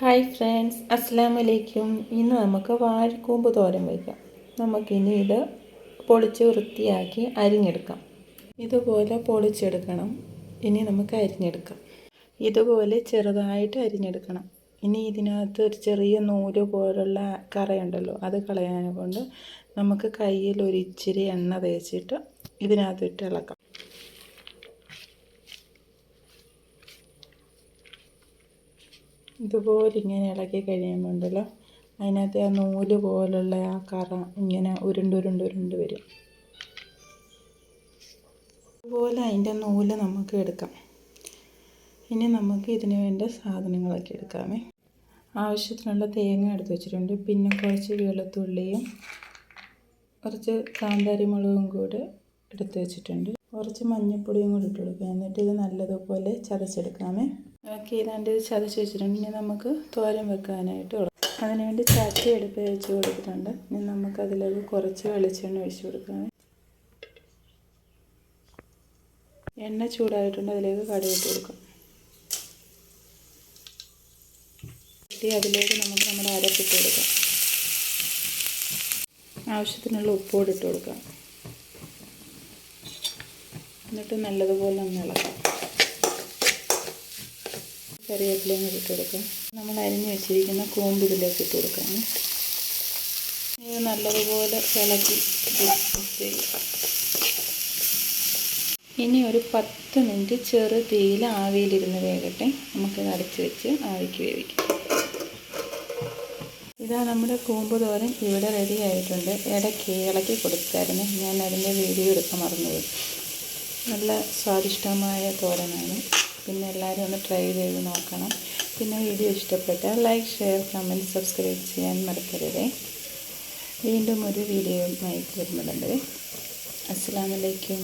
Hi friends അസ്സാം വലൈക്കും ഇന്ന് നമുക്ക് വാഴക്കൂമ്പ് തോരൻ വയ്ക്കാം നമുക്കിനി ഇത് പൊളിച്ച് വൃത്തിയാക്കി അരിഞ്ഞെടുക്കാം. ഇതുപോലെ പൊളിച്ചെടുക്കണം. ഇനി നമുക്ക് അരിഞ്ഞെടുക്കാം. ഇതുപോലെ ചെറുതായിട്ട് അരിഞ്ഞെടുക്കണം. ഇനി ഇതിനകത്ത് ഒരു ചെറിയ നൂൽ പോലുള്ള കറയുണ്ടല്ലോ അത് കളയാനെ കൊണ്ട് നമുക്ക് കയ്യിൽ ഒരു ഇച്ചിരി എണ്ണ തേച്ചിട്ട് ഇതിനകത്തിട്ട് ഇളക്കാം. ഇതുപോലെ ഇങ്ങനെ ഇളക്കി കഴിയുമ്പോൾ ഉണ്ടല്ലോ അതിനകത്ത് ആ നൂൽ പോലുള്ള ആ കറ ഇങ്ങനെ ഉരുണ്ട് വരും. അതുപോലെ അതിന്റെ നൂൽ നമുക്ക് എടുക്കാം. ഇനി നമുക്ക് ഇതിന് വേണ്ട സാധനങ്ങളൊക്കെ എടുക്കാമേ. ആവശ്യത്തിനുള്ള തേങ്ങ എടുത്ത് വെച്ചിട്ടുണ്ട്. പിന്നെ കുറച്ച് വെളുത്തുള്ളിയും കുറച്ച് കാന്താരി മുളകും കൂടെ എടുത്ത് വെച്ചിട്ടുണ്ട്. കുറച്ച് മഞ്ഞൾപ്പൊടിയും കൂടി ഇട്ട് കൊടുക്കുക. എന്നിട്ട് ഇത് നല്ലതുപോലെ ചതച്ചെടുക്കാമേ. ഇളക്കി ഏതാണ്ട് ഇത് ചതച്ച് വെച്ചിട്ടുണ്ട്. ഇനി നമുക്ക് തോരൻ വെക്കാനായിട്ട് കൊടുക്കാം. അതിനുവേണ്ടി ചട്ടി എടുപ്പ് വെച്ച് കൊടുത്തിട്ടുണ്ട്. ഇനി നമുക്ക് അതിലേക്ക് കുറച്ച് വെളിച്ചെണ്ണ ഒഴിച്ച് കൊടുക്കാം. എണ്ണ ചൂടായിട്ടുണ്ട്. അതിലേക്ക് കടുകിട്ട് കൊടുക്കാം. അതിലേക്ക് നമുക്ക് നമ്മുടെ അരപ്പിട്ട് കൊടുക്കാം. ആവശ്യത്തിനുള്ള ഉപ്പോടിട്ട് കൊടുക്കാം. എന്നിട്ട് നല്ലതുപോലെ ഒന്ന് ഇളക്കാം. കറിവേപ്പിലയും കൂടി ഇട്ട് കൊടുക്കാം. നമ്മൾ അരിഞ്ഞ് വെച്ചിരിക്കുന്ന കൂമ്പ് ഇതിലേക്ക് ഇട്ട് കൊടുക്കാം. ഇത് നല്ലതുപോലെ ഇളക്കി ഇനി ഒരു പത്ത് മിനിറ്റ് ചെറു തീയിൽ ആവിയിലിരുന്ന് വേകട്ടെ. നമുക്കത് അടച്ച് വെച്ച് ആവിക്ക് വേവിക്കാം. ഇതാ നമ്മുടെ കൂമ്പ് തോരൻ ഇവിടെ റെഡി ആയിട്ടുണ്ട്. ഇടയ്ക്ക് ഇളക്കി കൊടുത്തായിരുന്നു. ഞാൻ അതിന്റെ വീഡിയോ എടുക്കാൻ മറന്നുപോയി. നല്ല സ്വാദിഷ്ടമായ തോരനാണ്. പിന്നെ എല്ലാവരും ഒന്ന് ട്രൈ ചെയ്ത് നോക്കണം. പിന്നെ വീഡിയോ ഇഷ്ടപ്പെട്ടാൽ ലൈക്ക് ഷെയർ കമന്റ് സബ്സ്ക്രൈബ് ചെയ്യാൻ മറക്കരുത്. വീണ്ടും ഒരു വീഡിയോയുമായി വരുന്നുണ്ട്. അസ്സാം വലൈക്കും